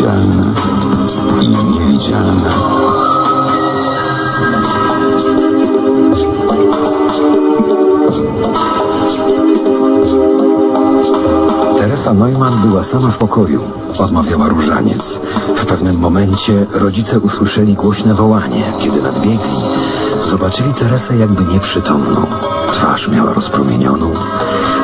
widzialna i niewidzialna. Teresa Neumann była sama w pokoju, odmawiała różaniec. W pewnym momencie rodzice usłyszeli głośne wołanie. Kiedy nadbiegli, zobaczyli Teresę jakby nieprzytomną. Twarz miała rozpromienioną,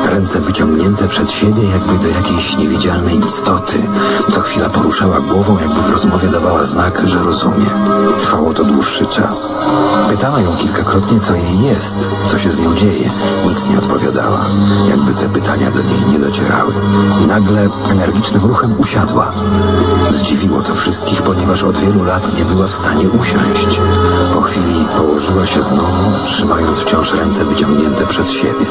ręce wyciągnięte przed siebie jakby do jakiejś niewidzialnej istoty. Co chwila poruszała głową, jakby w rozmowie dawała znak, że rozumie. Trwało to dłuższy czas. Pytano ją kilkakrotnie, co jej jest, co się z nią dzieje. Nic nie odpowiadała, jakby te pytania do niej nie docierały. Nagle energicznym ruchem usiadła. Zdziwiło to wszystkich, ponieważ od wielu lat nie była w stanie usiąść. Się znowu, trzymając wciąż ręce wyciągnięte przed siebie.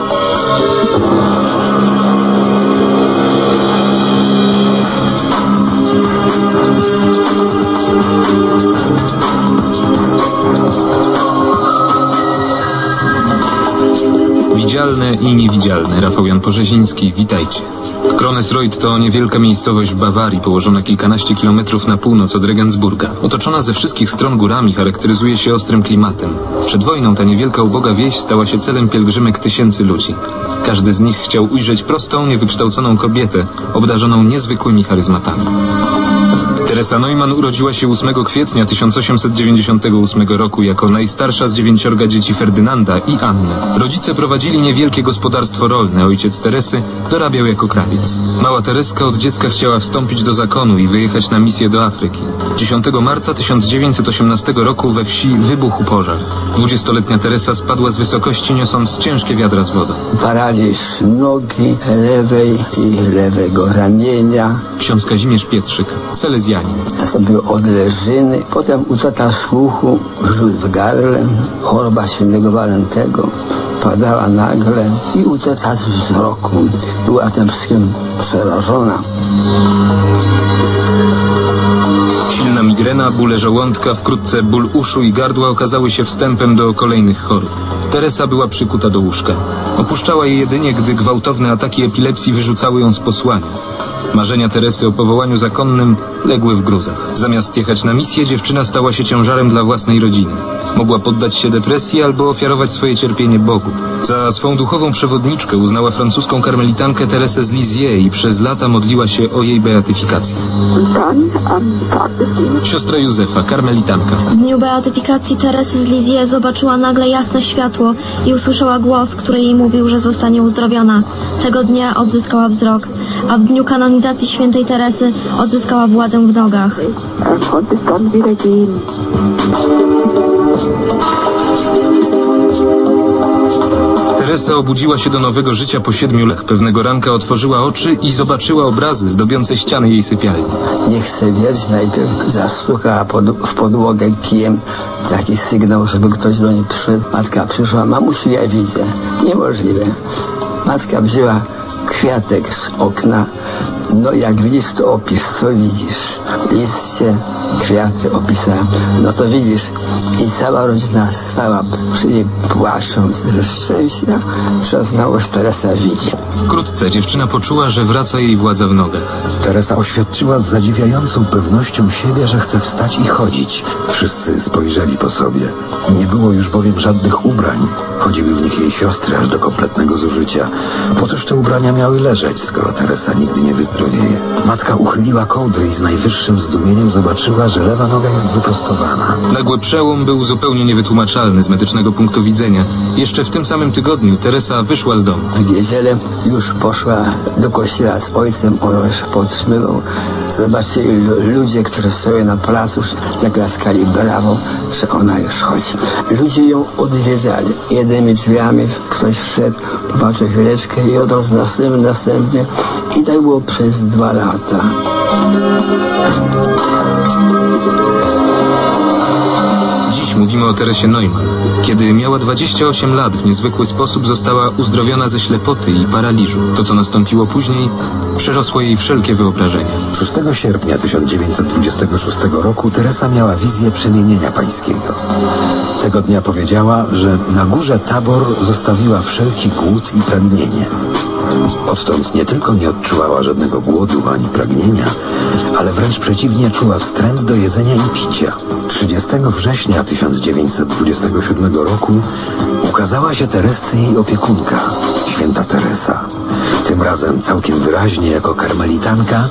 Widzialne i niewidzialne. Rafał Jan Porzeziński, witajcie. Kronesreuth to niewielka miejscowość w Bawarii, położona kilkanaście kilometrów na północ od Regensburga. Otoczona ze wszystkich stron górami, charakteryzuje się ostrym klimatem. Przed wojną ta niewielka uboga wieś stała się celem pielgrzymek tysięcy ludzi. Każdy z nich chciał ujrzeć prostą, niewykształconą kobietę, obdarzoną niezwykłymi charyzmatami. Teresa Neumann urodziła się 8 kwietnia 1898 roku jako najstarsza z dziewięciorga dzieci Ferdynanda i Anny. Rodzice prowadzili niewielkie gospodarstwo rolne. Ojciec Teresy dorabiał jako krawiec. Mała Tereska od dziecka chciała wstąpić do zakonu i wyjechać na misję do Afryki. 10 marca 1918 roku we wsi wybuchł pożar. Dwudziestoletnia Teresa spadła z wysokości niosąc ciężkie wiadra z wodą. paraliż nogi lewej i lewego ramienia. Ksiądz Kazimierz Pietrzyk, Selezjanin. Nastąpiły odleżyny, potem utrata słuchu, rzut w gardle, choroba świętego Walentego padała nagle i utrata wzroku. Była tym wszystkim przerażona. Silna migrena, bóle żołądka, wkrótce ból uszu i gardła okazały się wstępem do kolejnych chorób. Teresa była przykuta do łóżka. Opuszczała je jedynie, gdy gwałtowne ataki epilepsji wyrzucały ją z posłania. Marzenia Teresy o powołaniu zakonnym legły w gruzach. Zamiast jechać na misję, dziewczyna stała się ciężarem dla własnej rodziny. Mogła poddać się depresji albo ofiarować swoje cierpienie Bogu. Za swą duchową przewodniczkę uznała francuską karmelitankę Teresę z Lisieux i przez lata modliła się o jej beatyfikację. Siostra Józefa, karmelitanka. W dniu beatyfikacji Teresy z Lisieux zobaczyła nagle jasne światło i usłyszała głos, który jej mówił, że zostanie uzdrowiona. Tego dnia odzyskała wzrok, a w dniu kanonizacji świętej Teresy odzyskała władzę w nogach. er. Teresa obudziła się do nowego życia po siedmiu latach. Pewnego ranka otworzyła oczy i zobaczyła obrazy zdobiące ściany jej sypialni. Nie chce wierzyć, najpierw zastukała pod, w podłogę kijem taki sygnał, żeby ktoś do niej przyszedł. Matka przyszła, mamusiu, ja widzę. Niemożliwe. Matka wzięła kwiatek z okna. No jak widzisz, to opisz, co widzisz. Liście, kwiaty opisała. No to widzisz. I cała rodzina stała przy niej płacząc ze szczęścia, że znowu Teresa widzi. Wkrótce dziewczyna poczuła, że wraca jej władza w nogach. Teresa oświadczyła z zadziwiającą pewnością siebie, że chce wstać i chodzić. Wszyscy spojrzeli po sobie. Nie było już bowiem żadnych ubrań. Chodziły w nich jej siostry aż do kompletnego zużycia. Po cóż te ubrania miały leżeć, skoro Teresa nigdy nie wyzdrowieje? Matka uchyliła kołdry i z najwyższym zdumieniem zobaczyła, że lewa noga jest wyprostowana. Nagły przełom był zupełnie niewytłumaczalny z medycznego punktu widzenia. Jeszcze w tym samym tygodniu Teresa wyszła z domu. W niedzielę już poszła do kościoła z ojcem, on już podtrzymywał. Zobaczyli lu- ludzie, którzy stoją na placu, zaklaskali brawo, że ona już chodzi. Ludzie ją odwiedzali. Jednymi drzwiami ktoś wszedł, popatrzył chwileczkę i od razu następny, następnie. I tak było przez dwa lata. Dziś mówimy o Teresie Neumann. Kiedy miała 28 lat, w niezwykły sposób została uzdrowiona ze ślepoty i paraliżu. To, co nastąpiło później, przerosło jej wszelkie wyobrażenia. 6 sierpnia 1926 roku Teresa miała wizję przemienienia pańskiego. Tego dnia powiedziała, że na górze Tabor zostawiła wszelki głód i pragnienie. Odtąd nie tylko nie odczuwała żadnego głodu ani pragnienia, ale wręcz przeciwnie czuła wstręt do jedzenia i picia. 30 września 1927 roku ukazała się Teresce jej opiekunka, święta Teresa. Tym razem całkiem wyraźnie jako karmelitanka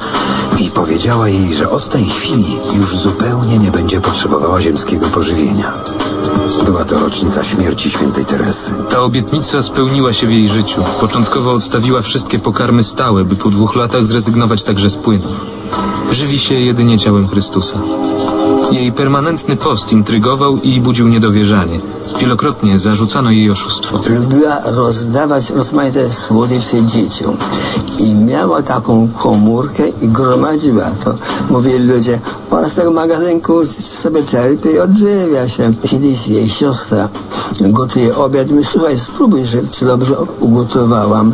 i powiedziała jej, że od tej chwili już zupełnie nie będzie potrzebowała ziemskiego pożywienia. Była to rocznica śmierci świętej Teresy. Ta obietnica spełniła się w jej życiu. Początkowo odstawiła wszystkie pokarmy stałe, by po dwóch latach zrezygnować także z płynów. Żywi się jedynie ciałem Chrystusa. Jej permanentny post intrygował i budził niedowierzanie. Wielokrotnie zarzucano jej oszustwo. Lubiła rozdawać rozmaite słodycze dzieciom. I miała taką komórkę i gromadziła to. Mówili ludzie, ona z tego magazynku sobie czerpie i odżywia się. Kiedyś jej siostra gotuje obiad. Mówi, słuchaj, spróbuj, że, czy dobrze ugotowałam.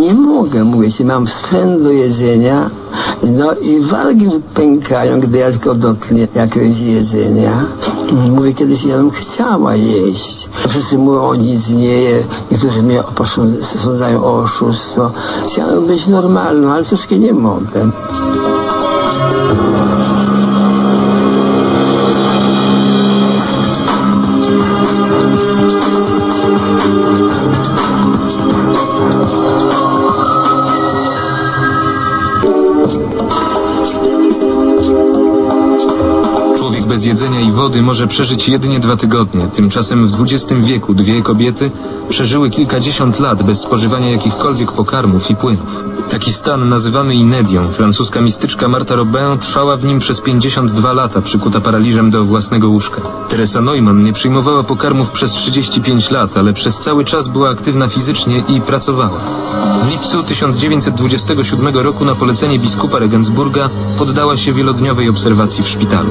Nie mogę, mówię ci, mam wstręt do jedzenia. No i wargi pękają, gdy ja tylko dotknę jakiegoś jedzenia. Mówię, kiedyś ja bym chciała jeść. Wszyscy mówią, o nic nie je. Niektórzy mnie posądzają o oszustwo. Chciałem być normalną, ale troszkę nie mogę. Bez jedzenia i wody może przeżyć jedynie dwa tygodnie. Tymczasem w XX wieku dwie kobiety przeżyły kilkadziesiąt lat bez spożywania jakichkolwiek pokarmów i płynów. Taki stan nazywamy inedią. Francuska mistyczka Marta Robin trwała w nim przez 52 lata, przykuta paraliżem do własnego łóżka. Teresa Neumann nie przyjmowała pokarmów przez 35 lat, ale przez cały czas była aktywna fizycznie i pracowała. W lipcu 1927 roku na polecenie biskupa Regensburga poddała się wielodniowej obserwacji w szpitalu.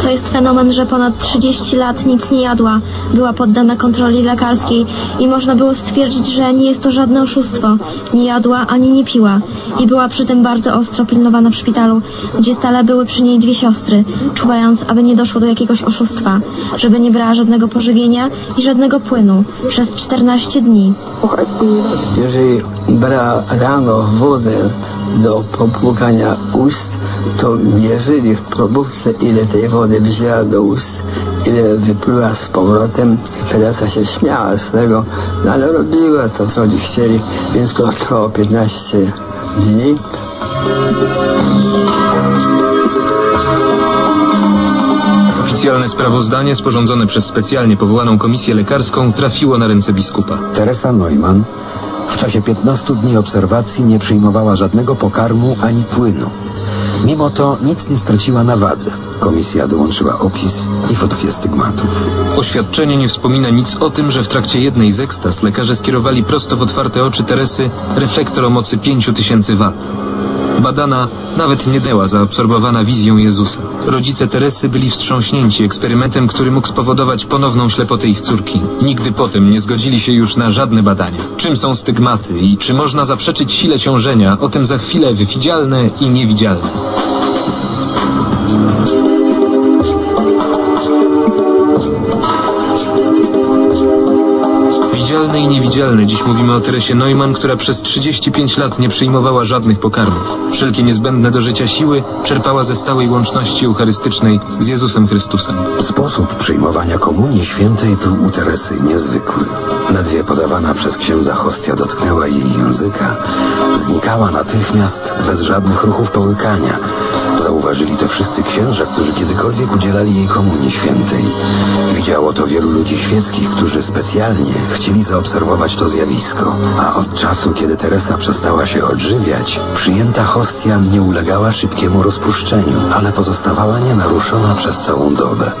To jest fenomen, że ponad 30 lat nic nie jadła, była poddana kontroli lekarskiej i można było stwierdzić, że nie jest to żadne oszustwo. Nie jadła ani nie piła i była przy tym bardzo ostro pilnowana w szpitalu, gdzie stale były przy niej dwie siostry, czuwając, aby nie doszło do jakiegoś oszustwa, żeby nie brała żadnego pożywienia i żadnego płynu przez 14 dni. Jeżeli brała rano wodę do popłukania ust, to mierzyli w probówce, ile tej wody wzięła do ust, ile wypluła z powrotem. Teresa się śmiała z tego, no ale robiła to, co oni chcieli, więc to trwało 15 dni. Oficjalne sprawozdanie sporządzone przez specjalnie powołaną komisję lekarską trafiło na ręce biskupa. Teresa Neumann w czasie 15 dni obserwacji nie przyjmowała żadnego pokarmu ani płynu. Mimo to nic nie straciła na wadze. Komisja dołączyła opis i fotografię stygmatów. Oświadczenie nie wspomina nic o tym, że w trakcie jednej z ekstaz lekarze skierowali prosto w otwarte oczy Teresy reflektor o mocy 5000 wat. Badana nawet nie dała zaabsorbowana wizją Jezusa. Rodzice Teresy byli wstrząśnięci eksperymentem, który mógł spowodować ponowną ślepotę ich córki. Nigdy potem nie zgodzili się już na żadne badania. Czym są stygmaty i czy można zaprzeczyć sile ciążenia, o tym za chwilę wywidzialne i niewidzialne. Widzialne i niewidzialne. Dziś mówimy o Teresie Neumann, która przez 35 lat nie przyjmowała żadnych pokarmów. Wszelkie niezbędne do życia siły czerpała ze stałej łączności eucharystycznej z Jezusem Chrystusem. Sposób przyjmowania komunii świętej był u Teresy niezwykły. Ledwie podawana przez księdza hostia dotknęła jej języka, znikała natychmiast, bez żadnych ruchów połykania. Zauważyli to wszyscy księża, którzy kiedykolwiek udzielali jej komunii świętej. Widziało to wielu ludzi świeckich, którzy specjalnie chcieli zaobserwować to zjawisko. A od czasu, kiedy Teresa przestała się odżywiać, przyjęta hostia nie ulegała szybkiemu rozpuszczeniu, ale pozostawała nienaruszona przez całą dobę.